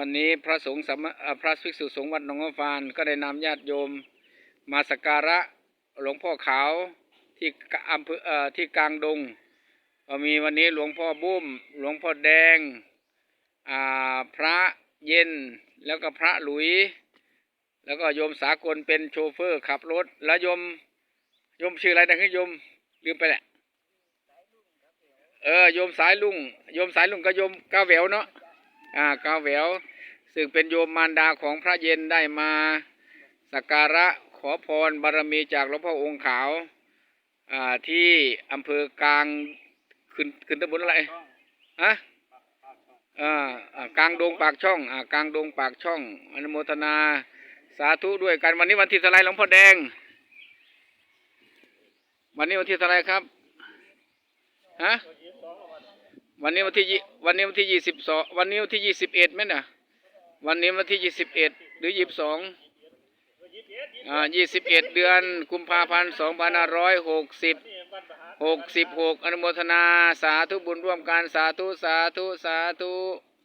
วันนี้พระสงฆ์สมพระภิกษุสงฆ์วัดหนองฟานก็ได้นำญาติโยมมาสักการะหลวงพ่อขาวที่อำเภอที่กลางดงก็มีวันนี้หลวงพ่อบุ้ม หลวงพ่อแดงพระเย็นแล้วก็พระหลุย แล้วก็โยมสากลเป็นโชเฟอร์ขับรถ แล้วโยมโยมชื่ออะไรนะคือโยมลืมไปแหละเออโยมสายลุงโยมสายลุงก็โยมก้าวแหววเนาะ อ่ากาแหววซึ่งเป็นโยมมารดาของพระเย็นได้มาสักการะขอพรบารมีจากหลวงพ่อองค์ขาวอ่าที่อำเภอกลางขึ้นขึ้นตำบลอะไรฮะอ่ากลางดงปากช่องอ่ากลางดงปากช่องอนุโมทนาสาธุด้วยกันวันนี้วันที่เท่าไหรหลวงพ่อแดง วันนี้วันที่เท่าไรครับฮะ วันนี้วันที่ยี่วันนี้วันที่ยี่สิบสองวันนี้วันที่ยี่สิบเอ็ดไหมน่ะวันนี้วันที่ยี่สิบเอ็ดหรือยี่สิบสองอ่ายี่สิบเอ็ดเดือนกุมภาพันธ์สองพันห้าร้อยหกสิบหกสิบหกอนุโมทนาสาธุบุญร่วมกันสาธุสาธุสาธุ